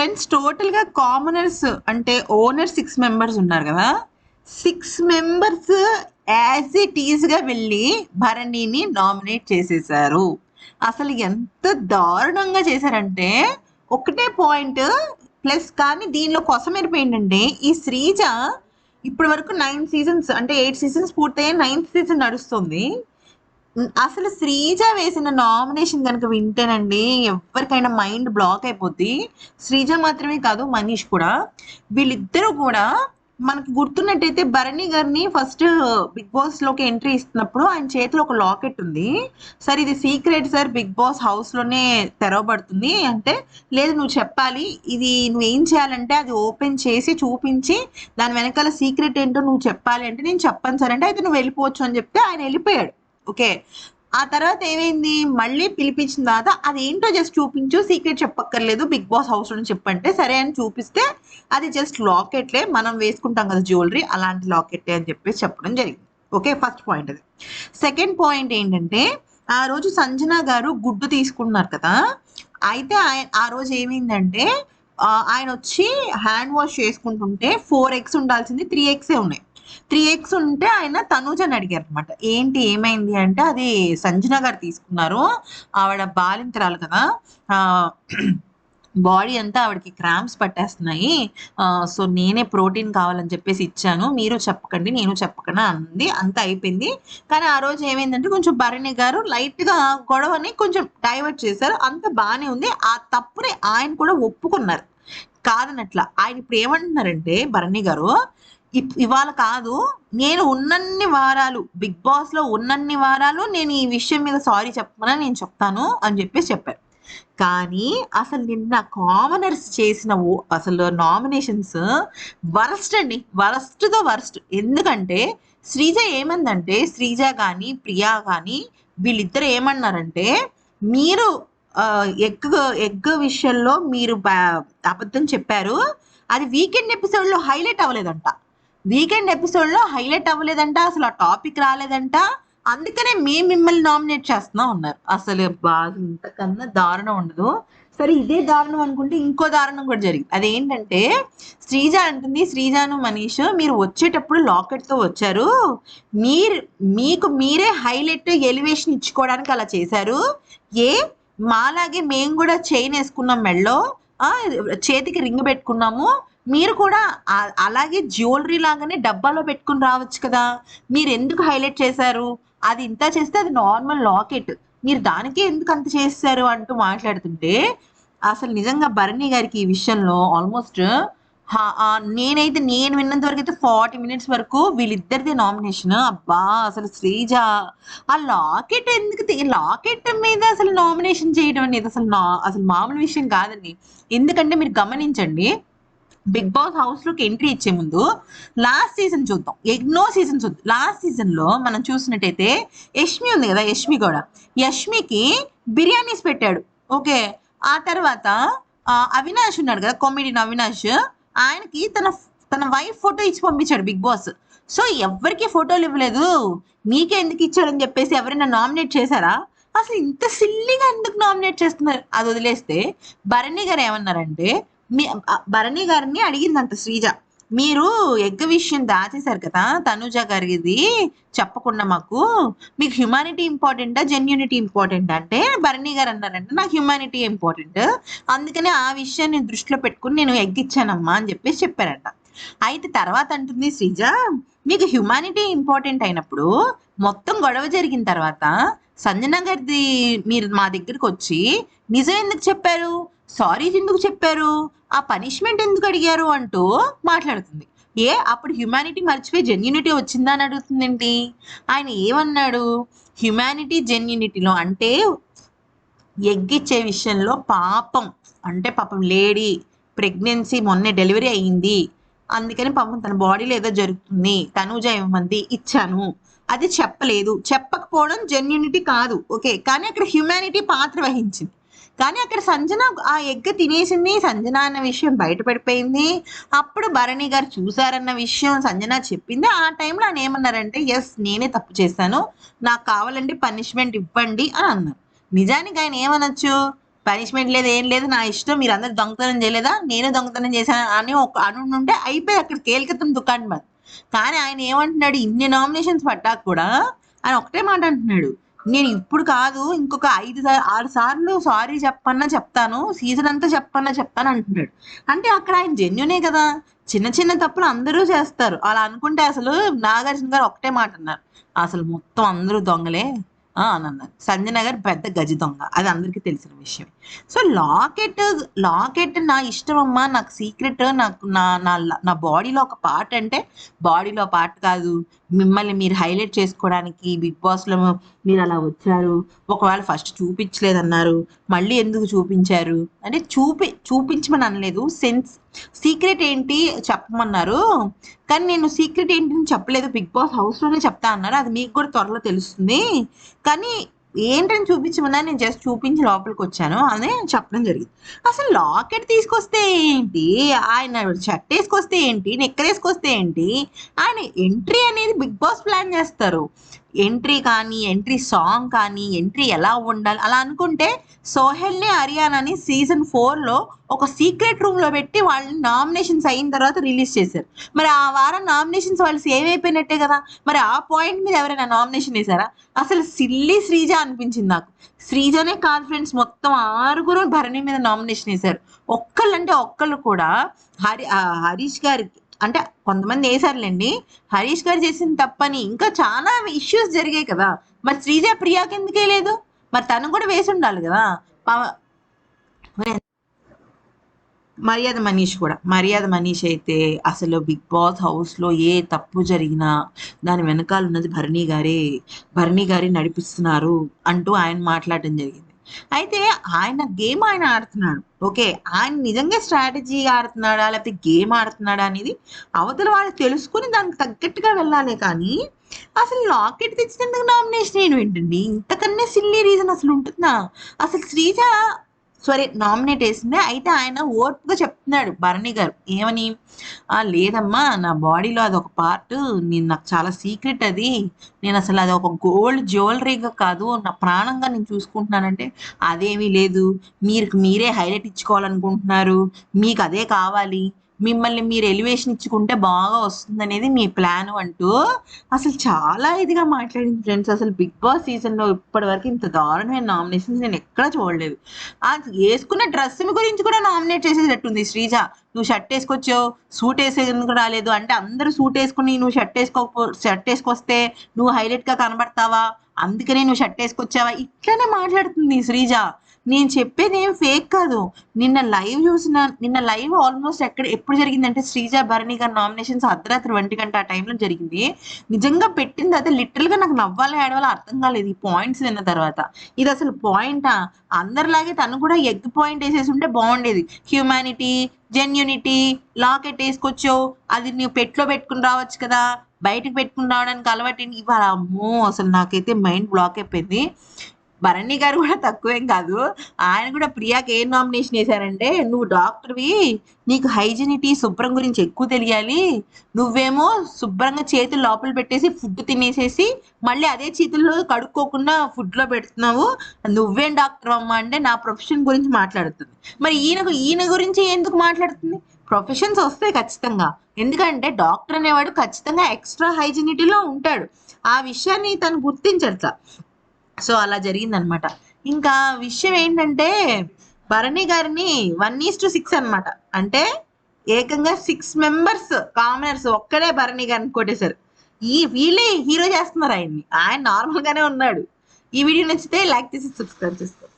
Friends టోటల్గా commoners అంటే owner six members ఉన్నారు కదా. సిక్స్ మెంబర్స్ యాజ్ ఇట్ ఈజ్గా వెళ్ళి భరణిని నామినేట్ చేసేసారు. అసలు ఎంత దారుణంగా చేశారంటే ఒకటే పాయింట్ ప్లస్ కానీ దీనిలో కొసమెరుపు ఏంటంటే ఈ శ్రీజ ఇప్పటి వరకు నైన్ సీజన్స్ అంటే ఎయిట్ సీజన్స్ పూర్తయ్యే నైన్త్ సీజన్ నడుస్తుంది. అసలు శ్రీజ వేసిన నామినేషన్ కనుక వింటేనండి ఎవరికైనా మైండ్ బ్లాక్ అయిపోద్ది. శ్రీజ మాత్రమే కాదు మనీష్ కూడా. వీళ్ళిద్దరూ కూడా మనకు గుర్తున్నట్టయితే భరణి గారిని ఫస్ట్ బిగ్ బాస్లోకి ఎంట్రీ ఇస్తున్నప్పుడు ఆయన చేతిలో ఒక లాకెట్ ఉంది. సార్ ఇది సీక్రెట్ సార్ బిగ్ బాస్ హౌస్లోనే తెరవబడుతుంది. అంటే లేదు నువ్వు చెప్పాలి. ఇది నువ్వు ఏం చేయాలంటే అది ఓపెన్ చేసి చూపించి దాని వెనకాల సీక్రెట్ ఏంటో నువ్వు చెప్పాలి అంటే నేను చెప్పను సార్ అంటే అయితే నువ్వు వెళ్ళిపోవచ్చు అని చెప్తే ఆయన వెళ్ళిపోయాడు. ఓకే. ఆ తర్వాత ఏమైంది? మళ్ళీ పిలిపించిన తర్వాత అది ఏంటో జస్ట్ చూపించు సీక్రెట్ చెప్పక్కర్లేదు బిగ్ బాస్ హౌస్ అని చెప్పంటే సరే అని చూపిస్తే అది జస్ట్ లాకెట్లే మనం వేసుకుంటాం కదా జ్యువెలరీ అలాంటి లాకెట్లే అని చెప్పేసి చెప్పడం జరిగింది. ఓకే ఫస్ట్ పాయింట్ అది. సెకండ్ పాయింట్ ఏంటంటే ఆ రోజు సంజన గారు గుడ్డు తీసుకున్నారు కదా అయితే ఆయన ఆ రోజు ఏమైందంటే ఆయన వచ్చి హ్యాండ్ వాష్ చేసుకుంటుంటే ఫోర్ ఎగ్స్ ఉండాల్సింది త్రీ ఎగ్సే ఉన్నాయి. త్రీ ఎగ్స్ ఉంటే ఆయన తనూజని అడిగారు అనమాట ఏంటి ఏమైంది అంటే అది సంజన గారు తీసుకున్నారు. ఆవిడ బాలింతరాలు కదా. బాడీ అంతా ఆవిడకి క్రాంప్స్ పట్టేస్తున్నాయి. సో నేనే ప్రోటీన్ కావాలని చెప్పేసి ఇచ్చాను. మీరు చెప్పకండి నేను చెప్పకుండా అంది. అంత అయిపోయింది. కానీ ఆ రోజు ఏమైందంటే కొంచెం భరణి గారు లైట్గా గొడవని కొంచెం డైవర్ట్ చేశారు. అంత బాగానే ఉంది. ఆ తప్పుని ఆయన కూడా ఒప్పుకున్నారు. కాదనట్లా. ఆయన ఇప్పుడు ఏమంటున్నారంటే భరణి గారు ఇవాళ కాదు నేను ఉన్నన్ని వారాలు బిగ్ బాస్లో ఉన్నన్ని వారాలు నేను ఈ విషయం మీద సారీ చెప్పమని నేను చెప్తాను అని చెప్పేసి చెప్పారు. కానీ అసలు నిన్న కామనర్స్ చేసిన ఓ- అసలు నామినేషన్స్ వరస్ట్ అండి. Worst the worst. ఎందుకంటే శ్రీజ ఏమందంటే శ్రీజ కానీ ప్రియా కానీ వీళ్ళిద్దరు ఏమన్నారంటే మీరు ఎగ్ ఎగ్ విషయంలో మీరు అబద్ధం చెప్పారు. అది వీకెండ్ ఎపిసోడ్లో హైలైట్ అవ్వలేదంట. వీకెండ్ ఎపిసోడ్లో హైలైట్ అవ్వలేదంట అసలు ఆ టాపిక్ రాలేదంట. అందుకనే మేము మిమ్మల్ని నామినేట్ చేస్తున్నా ఉన్నారు. అసలు బాగా ఇంతకన్నా దారుణం ఉండదు. సరే ఇదే దారుణం అనుకుంటే ఇంకో దారుణం కూడా జరిగింది. అదేంటంటే శ్రీజ అంటుంది శ్రీజాను మనీష్ మీరు వచ్చేటప్పుడు లాకెట్తో వచ్చారు. మీరు మీకు మీరే హైలైట్ ఎలివేషన్ ఇచ్చుకోవడానికి అలా చేశారు. ఏ మాలాగే మేము కూడా చైన్ వేసుకున్నాం మెళ్ళో చేతికి రింగ్ పెట్టుకున్నాము. మీరు కూడా అలాగే జ్యువెలరీ లాగానే డబ్బాలో పెట్టుకుని రావచ్చు కదా. మీరు ఎందుకు హైలైట్ చేశారు? అది ఇంత చేస్తే అది నార్మల్ లాకెట్. మీరు దానికే ఎందుకు అంత చేశారు అంటూ మాట్లాడుతుంటే అసలు నిజంగా భరణి గారికి ఈ విషయంలో ఆల్మోస్ట్ నేనైతే నేను విన్నంత వరకు అయితే ఫార్టీ మినిట్స్ వరకు వీళ్ళిద్దరిది నామినేషన్. అబ్బా అసలు శ్రీజ ఆ లాకెట్ ఎందుకు లాకెట్ మీద అసలు నామినేషన్ చేయడం అనేది అసలు నా అసలు మామూలు విషయం కాదండి. ఎందుకంటే మీరు గమనించండి బిగ్ బాస్ హౌస్లోకి ఎంట్రీ ఇచ్చే ముందు లాస్ట్ సీజన్ చూద్దాం. ఎన్నో సీజన్ చూద్దాం. లాస్ట్ సీజన్లో మనం చూసినట్టయితే యష్మి ఉంది కదా యష్మి కూడా యష్మికి బిర్యానీస్ పెట్టాడు. ఓకే. ఆ తర్వాత అవినాష్ ఉన్నాడు కదా కామెడీ అవినాష్. ఆయనకి తన తన వైఫ్ ఫోటో ఇచ్చి పంపించాడు బిగ్ బాస్. సో ఎవరికి ఫోటోలు ఇవ్వలేదు. మీకే ఎందుకు ఇచ్చారని చెప్పేసి ఎవరైనా నామినేట్ చేశారా? అసలు ఇంత సిల్లిగా ఎందుకు నామినేట్ చేస్తున్నారు? అది వదిలేస్తే భరణి గారు ఏమన్నారంటే మీ భరణి గారిని అడిగిందంట శ్రీజ. మీరు ఎగ్ విషయం దాచేశారు కదా తనుజ గారిది చెప్పకుండా మాకు. మీకు హ్యుమానిటీ ఇంపార్టెంటా జెన్యూనిటీ ఇంపార్టెంట్ అంటే భరణి గారు అన్నారంటే నాకు హ్యుమానిటీ ఇంపార్టెంట్ అందుకనే ఆ విషయాన్ని దృష్టిలో పెట్టుకుని నేను ఎగ్ ఇచ్చానమ్మా అని చెప్పేసి చెప్పారంట. అయితే తర్వాత అంటుంది శ్రీజ మీకు హ్యుమానిటీ ఇంపార్టెంట్ అయినప్పుడు మొత్తం గొడవ జరిగిన తర్వాత సంజన గారిది మీరు మా దగ్గరికి వచ్చి నిజం ఎందుకు చెప్పారు? సారీ ఎందుకు చెప్పారు? ఆ పనిష్మెంట్ ఎందుకు అడిగారు అంటూ మాట్లాడుతుంది. ఏ అప్పుడు హ్యుమానిటీ మర్చిపోయి జెన్యునిటీ వచ్చిందా అని అడుగుతుందేంటి ఆయన ఏమన్నాడు? హ్యుమానిటీ జెన్యునిటీలో అంటే ఎగ్గిచ్చే విషయంలో పాపం అంటే పాపం లేడీ ప్రెగ్నెన్సీ మొన్నే డెలివరీ అయ్యింది అందుకని పాపం తన బాడీలో ఏదో జరుగుతుంది తనూజ ఇవ్వమంది ఇచ్చాను. అది చెప్పలేదు. చెప్పకపోవడం జెన్యునిటీ కాదు. ఓకే కానీ అక్కడ హ్యుమానిటీ పాత్ర వహించింది. కానీ అక్కడ సంజన ఆ ఎగ్ తినేసింది. సంజన అన్న విషయం బయటపడిపోయింది. అప్పుడు భరణి గారు చూసారన్న విషయం సంజన చెప్పింది. ఆ టైంలో ఆయన ఏమన్నారంటే ఎస్ నేనే తప్పు చేశాను. నాకు కావాలంటే పనిష్మెంట్ ఇవ్వండి అని అన్నారు. నిజానికి ఆయన ఏమనొచ్చు? పనిష్మెంట్ లేదు ఏం లేదు. నా ఇష్టం. మీరు అందరు దొంగతనం చేయలేదా? నేను దొంగతనం చేశాను అని ఒక అనుంటే అయిపోయి అక్కడ కేల్కతం దుకాణం కానీ ఆయన ఏమంటున్నాడు ఇన్ని నామినేషన్స్ పడ్డాక కూడా ఆయన ఒకటే మాట అంటున్నాడు నేను ఇప్పుడు కాదు ఇంకొక ఐదు సా- ఆరు సార్లు సారీ చెప్పన్నా చెప్తాను సీజన్ అంతా చెప్పన్నా చెప్తాను అంటున్నాడు. అంటే అక్కడ ఆయన జెన్యునే కదా? చిన్న చిన్న తప్పులు అందరూ చేస్తారు. అలా అనుకుంటే అసలు నాగార్జున గారు ఒకటే మాట అన్నారు. అసలు మొత్తం అందరూ దొంగలే. అని అన్నారు సంజనగర్ పెద్ద గజ దొంగ. అది అందరికీ తెలిసిన విషయం. సో లాకెట్ లాకెట్ నా ఇష్టం అమ్మా నాకు సీక్రెట్ నాకు నా నా నా బాడీలో ఒక పార్ట్ అంటే బాడీలో పార్ట్ కాదు. మిమ్మల్ని మీరు హైలైట్ చేసుకోవడానికి బిగ్ బాస్లో మీరు అలా వచ్చారు. ఒకవేళ ఫస్ట్ చూపించలేదన్నారు. మళ్ళీ ఎందుకు చూపించారు? అంటే చూపి చూపించమని అనలేదు. సెన్స్ సీక్రెట్ ఏంటి చెప్పమన్నారు. కానీ నేను సీక్రెట్ ఏంటి అని చెప్పలేదు. బిగ్ బాస్ హౌస్లోనే చెప్తా అన్నారు. అది మీకు కూడా త్వరలో తెలుస్తుంది. కానీ ఏంటని చూపించమన్నా నేను జస్ట్ చూపించి లోపలికి వచ్చాను అని చెప్పడం జరిగింది. అసలు లాకెట్ తీసుకొస్తే ఏంటి? ఆయన షర్ట్ వేసుకొస్తే ఏంటి? నెక్కర్ వేసుకొస్తే ఏంటి? ఆయన ఎంట్రీ అనేది బిగ్ బాస్ ప్లాన్ చేస్తారు. ఎంట్రీ కానీ ఎంట్రీ సాంగ్ కానీ ఎంట్రీ ఎలా ఉండాలి? అలా అనుకుంటే సోహెల్ని హర్యానాని సీజన్ ఫోర్లో ఒక సీక్రెట్ రూమ్లో పెట్టి వాళ్ళని నామినేషన్స్ అయిన తర్వాత రిలీజ్ చేశారు. మరి ఆ వారం నామినేషన్స్ వాళ్ళు సేవ్ అయిపోయినట్టే కదా? మరి ఆ పాయింట్ మీద ఎవరైనా నామినేషన్ వేశారా? అసలు సిల్లీ శ్రీజ అనిపించింది నాకు. శ్రీజనే కాదు ఫ్రెండ్స్ మొత్తం ఆరుగురు భరణి మీద నామినేషన్ వేశారు. ఒక్కళ్ళంటే ఒక్కళ్ళు కూడా హరి ఆ హరీష్ గారికి అంటే కొంతమంది వేశారులేండి హరీష్ గారు చేసిన తప్పని ఇంకా చాలా ఇష్యూస్ జరిగాయి కదా. మరి శ్రీజ ప్రియాకి ఎందుకే లేదు? మరి తను కూడా వేసి ఉండాలి కదా. మర్యాద మనీష్ కూడా. మర్యాద మనీష్ అయితే అసలు బిగ్ బాస్ హౌస్లో ఏ తప్పు జరిగినా దాని వెనకాల ఉన్నది భరణి గారే. భరణి గారే నడిపిస్తున్నారు అంటూ ఆయన మాట్లాడడం జరిగింది. అయితే ఆయన గేమ్ ఆయన ఆడుతున్నాడు. ఓకే ఆయన నిజంగా స్ట్రాటజీ ఆడుతున్నాడా? లేకపోతే గేమ్ ఆడుతున్నాడా అనేది అవతల వాళ్ళు తెలుసుకుని దానికి తగ్గట్టుగా వెళ్ళాలి కానీ అసలు లాకెట్ తెచ్చినందుకు నామినేషన్ నేను ఏంటండి? ఇంతకన్నా సిల్లీ రీజన్ అసలు ఉంటుందా? అసలు శ్రీజ సారీ నామినేట్ వేసిందే అయితే ఆయన ఓర్పుగా చెప్తున్నాడు భరణి గారు. ఏమని? "ఆ, లేదమ్మా నా బాడీలో అది ఒక పార్ట్ నేను నాకు చాలా సీక్రెట్ అది. నేను అసలు అది ఒక గోల్డ్ జ్యువెలరీగా కాదు నా ప్రాణంగా నేను చూసుకుంటున్నానంటే అదేమీ లేదు. మీరు మీరే హైలైట్ ఇచ్చుకోవాలనుకుంటున్నారు. మీకు అదే కావాలి. మిమ్మల్ని మీరు ఎలివేషన్ ఇచ్చుకుంటే బాగా వస్తుంది అనేది మీ ప్లాన్ అంటూ అసలు చాలా ఇదిగా మాట్లాడింది ఫ్రెండ్స్ అసలు బిగ్ బాస్ సీజన్లో ఇప్పటివరకు ఇంత దారుణమైన నామినేషన్స్ నేను ఎక్కడా చూడలేదు. ఆ వేసుకున్న డ్రెస్ గురించి కూడా నామినేట్ చేసేటట్టుంది శ్రీజ. నువ్వు షర్ట్ వేసుకొచ్చావు సూట్ వేసేందుకు రాలేదు. అంటే అందరూ సూట్ వేసుకుని నువ్వు షర్ట్ వేసుకోకపో షర్ట్ వేసుకొస్తే నువ్వు హైలైట్గా కనబడతావా? అందుకనే నువ్వు షర్ట్ వేసుకొచ్చావా? ఇట్లనే మాట్లాడుతుంది శ్రీజ. నేను చెప్పేది ఏం ఫేక్ కాదు. నిన్న లైవ్ చూసిన నిన్న లైవ్ ఆల్మోస్ట్ ఎక్కడ ఎప్పుడు జరిగిందంటే శ్రీజ భరణి గారి నామినేషన్స్ అర్ధరాత్రి ఒంటి గంట ఆ టైంలో జరిగింది. నిజంగా పెట్టింది అయితే లిటరల్గా నాకు నవ్వాలి ఏడవాలో అర్థం కాలేదు ఈ పాయింట్స్ విన్న తర్వాత. ఇది అసలు పాయింటా అందరిలాగే తను కూడా ఎగ్ పాయింట్ వేసేసి ఉంటే బాగుండేది. హ్యూమానిటీ జెన్యూనిటీ లాకెట్ వేసుకొచ్చావు అది నువ్వు పెట్లో పెట్టుకుని రావచ్చు కదా బయటకు పెట్టుకుని రావడానికి అలవాటు ఏంటి? ఇవాళ అమ్మో అసలు నాకైతే మైండ్ బ్లాక్ అయిపోయింది. భరణి గారు కూడా తక్కువేం కాదు. ఆయన కూడా ప్రియాకి ఏం నామినేషన్ వేశారంటే నువ్వు డాక్టర్వి నీకు హైజినిటీ శుభ్రం గురించి ఎక్కువ తెలియాలి. నువ్వేమో శుభ్రంగా చేతులు లోపల పెట్టేసి ఫుడ్ తినేసేసి మళ్ళీ అదే చేతుల్లో కడుక్కోకుండా ఫుడ్లో పెడుతున్నావు. నువ్వేం డాక్టర్ అమ్మా అంటే నా ప్రొఫెషన్ గురించి మాట్లాడుతుంది. మరి ఈయనకు ఈయన గురించి ఎందుకు మాట్లాడుతుంది? ప్రొఫెషన్స్ వస్తాయి ఖచ్చితంగా. ఎందుకంటే డాక్టర్ అనేవాడు ఖచ్చితంగా ఎక్స్ట్రా హైజినిటీలో ఉంటాడు. ఆ విషయాన్ని తను గుర్తించట్లా. సో అలా జరిగిందనమాట. ఇంకా విషయం ఏంటంటే భరణి గారిని వన్ ఈస్ టు సిక్స్ అనమాట అంటే ఏకంగా సిక్స్ మెంబర్స్ కామనర్స్ ఒక్కడే భరణి గారిని కొట్టేశారు. ఈ వీళ్ళే హీరో చేస్తున్నారు ఆయన్ని. ఆయన నార్మల్గానే ఉన్నాడు. ఈ వీడియో నచ్చితే లైక్ చేసి సబ్స్క్రైబ్ చేసుకోండి.